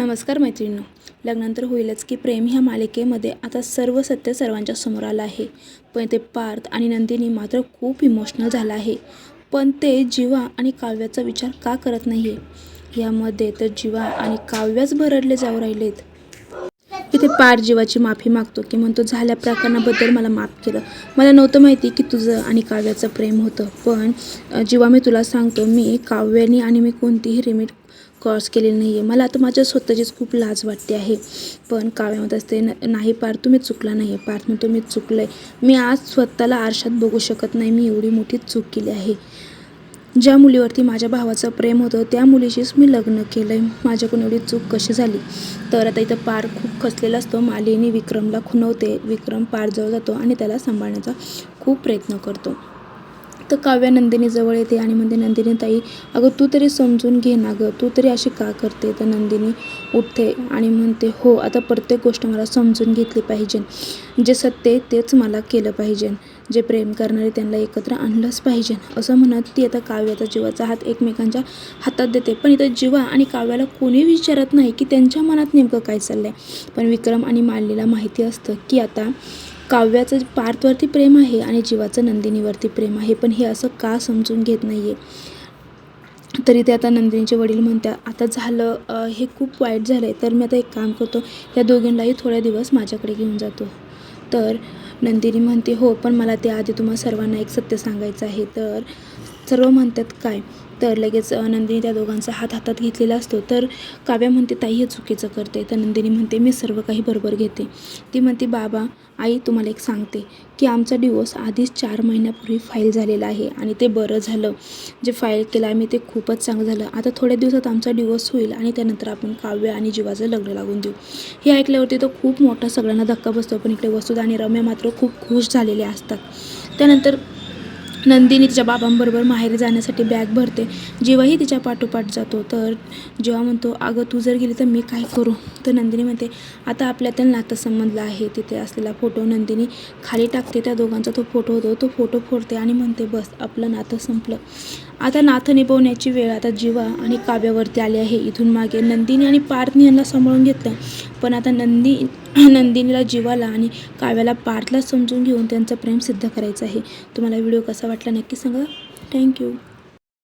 नमस्कार मैत्रिणींनो. लग्नानंतर होईलच की प्रेम ह्या मालिकेमध्ये आता सर्व सत्य सर्वांच्या समोर आलं आहे. पण ते पार्थ आणि नंदिनी मात्र खूप इमोशनल झाला आहे. पण ते जीवा आणि काव्याचा विचार का करत नाही आहे यामध्ये तर जीवा आणि काव्याच भरडले जाऊ राहिलेत. इथे पार जीवाची माफी मागतो की म्हणतो झाल्या प्रकरणाबद्दल मला माफ केलं. मला नव्हतं माहिती की तुझं आणि काव्याचं प्रेम होतं. पण जीवा मी तुला सांगतो मी काव्याने आणि मी कोणतीही रिमिट क्रॉस केलेली नाही आहे मला आता माझ्या स्वतःचीच खूप लाज वाटते आहे. पण काव्यामध्ये असते "न- नाही पार तुम्ही चुकला नाही आहे पार म्हणतो मी चुकलं आहे मी आज स्वतःला आरशात बघू शकत नाही. मी एवढी मोठी चूक केली आहे. ज्या मुलीवरती माझ्या भावाचं प्रेम होतं त्या मुलीशीच मी लग्न केलं आहे माझ्याकडून एवढी चूक कशी झाली? तर आता इथं पार खूप खचलेला असतो. मालिनी विक्रमला खुनवते विक्रम पारजवळ जातो आणि त्याला सांभाळण्याचा खूप प्रयत्न करतो. तर काव्या नंदिनी जवळ येते आणि म्हणते नंदिनी ताई अगं तू तरी समजून घे ना गं. तू तरी अशी का करते? तर नंदिनी उठते आणि म्हणते हो आता प्रत्येक गोष्ट मला समजून घेतली पाहिजे. जे सत्य तेच मला केलं पाहिजे. जे प्रेम करणारे त्यांना एकत्र आणलंच पाहिजे. असं म्हणत ती आता काव्याचा जीवाचा हात एकमेकांच्या हातात देते. पण इथं जीवा आणि काव्याला कोणी विचारत नाही की त्यांच्या मनात नेमकं काय चाललं आहे पण विक्रम आणि मालिनीला माहिती असतं की आता काव्याचं पार्थवरती प्रेम आहे आणि जीवाचं नंदिनीवरती प्रेम आहे. पण हे असं का समजून घेत नाही आहे तरी ते आता नंदिनीचे वडील म्हणतात आता झालं हे खूप वाईट झालं आहे तर मी आता एक काम करतो त्या दोघींनाही थोड्या दिवस माझ्याकडे घेऊन जातो. तर नंदिनी म्हणते हो पण मला त्याआधी तुम्हा सर्वांना एक सत्य सांगायचं आहे. तर सर्व म्हणतात काय? तर लगेच नंदिनी त्या दोघांचा हात हातात घेतलेला असतो. तर काव्या म्हणते ताई हे चुकीचं करते. तर नंदिनी म्हणते मी सर्व काही बरोबर घेते. ती म्हणते बाबा आई तुम्हाला एक सांगते की आमचा डिवोर्स आधीच चार महिन्यापूर्वी फाईल झालेला आहे आणि ते बरं झालं. जे फाईल केलं आम्ही ते खूपच चांगलं झालं. आता थोड्या दिवसात आमचा डिवोर्स होईल आणि त्यानंतर आपण काव्य आणि जीवाचं लग्न लागून देऊ. हे ऐकल्यावरती तो खूप मोठा सगळ्यांना धक्का बसतो. पण इकडे वसुधा आणि रम्या मात्र खूप खुश झालेले असतात. त्यानंतर नंदिनी तिच्या बाबांबरोबर माहेरी जाण्यासाठी बॅग भरते. जेव्हाही तिच्या पाठोपाठ जातो तर जेव्हा म्हणतो अगं तू जर गेली तर मी काय करू? तर नंदिनी म्हणते आता आपल्यातील नातं संबंधला आहे तिथे असलेला फोटो नंदिनी खाली टाकते त्या दोघांचा तो फोटो होतो तो फोटो फोडते आणि म्हणते बस आपलं नातं संपलं. आता नातं निभवण्याची वेळ आता जीवा आणि काव्यावरती आली आहे. इथून मागे नंदिनी आणि पार्थनी यांना सांभाळून घेतलं. पण आता नंदी नंदिनीला जीवाला आणि काव्याला पार्थला समजून घेऊन त्यांचं प्रेम सिद्ध करायचं आहे. तुम्हाला व्हिडिओ कसा वाटला नक्की सांगा. थँक्यू